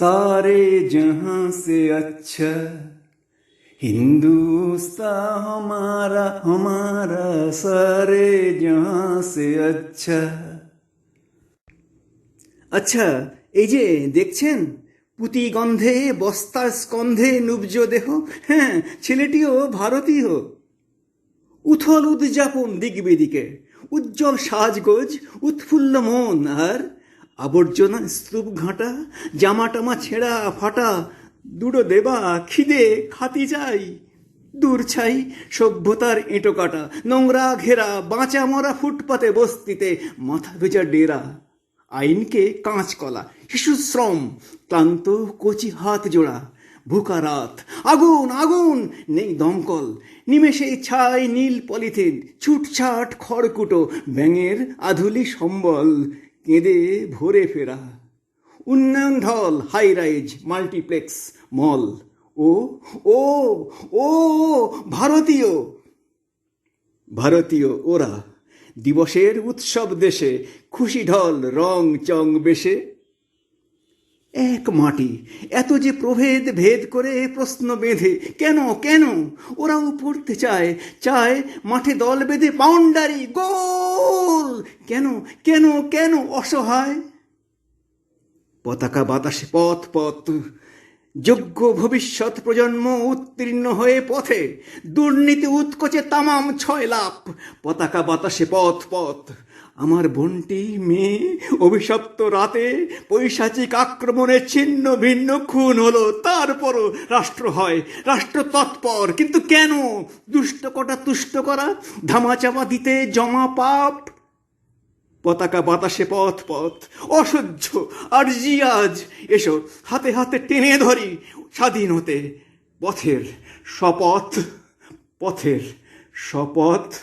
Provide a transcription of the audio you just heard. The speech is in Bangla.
सारे जहां से अच्छा हिंदुस्तां हमारा हमारा सारे जहां से अच्छा আচ্ছা এই যে দেখছেন পুঁতি গন্ধে বস্তার স্কন্ধে নুব্জ দেহ হ্যাঁ ছেলেটিও ভারতীয় উথল উদযাপন দিক বেদিকে উজ্জ্বল সাজগোজ উৎফুল্ল মন আর আবর্জনা স্তূপ ঘাঁটা, জামা টামা ছেঁড়া, ফাটা, দুটো দেবা খিদে খাতি চাই। দূর ছাই সভ্যতার এঁটো কাটা, নোংরা ঘেরা, বাঁচা মরা ফুটপাতে বস্তিতে, মাথা ভেজা ডেরা, আইনকে কাঁচকলা শিশু শ্রম, ক্লান্ত কচি হাত জোড়া, ভুকা রাত, আগুন আগুন, নেই দমকল নিমেষেই ছাই নীল পলিথিন, ছুটছাট খড়কুটো, ব্যাঙের আধুলি সম্বল কেঁদে ভরে ফেরা। উন্নয়ন ঢল হাই রাইজ মাল্টিপ্লেক্স মল ও ও ও, ভারতীয়। ভারতীয় ওরা, দিবসের উৎসব দেশে খুশি ঢল, রং চং বেশে। এক মাটি। এত যে প্রভেদ ভেদ করে প্রশ্ন বেঁধে, কেন কেন? ওরাও পড়তে চায় চায় মাঠে দল বেঁধে বাউন্ডারি, গোল! কেন কেন কেন অসহায়? পতাকা বাতাসে পথ পথ যোগ্য ভবিষ্যৎ প্রজন্ম উত্তীর্ণ হয়ে পথে দুর্নীতি উৎকোচে তামাম ছয় লাভ, পতাকা বাতাসে পথ পথ। আমার বোনটি, মেয়ে, অভিশপ্ত রাতে পৈশাচিক আক্রমণে ছিন্ন ভিন্ন খুন হলো, তারপরও রাষ্ট্র হয়, রাষ্ট্র তৎপর। কিন্তু কেন দুষ্ট কটা তুষ্ট করা? ধামাচাপা দিতে জমা পাপ পতাকা বাতাসে পথ পথ, অসহ্য, আর জিয়াজ। এসো, হাতে হাতে টেনে ধরি স্বাধীন হতে। পথের শপথ পথের শপথ।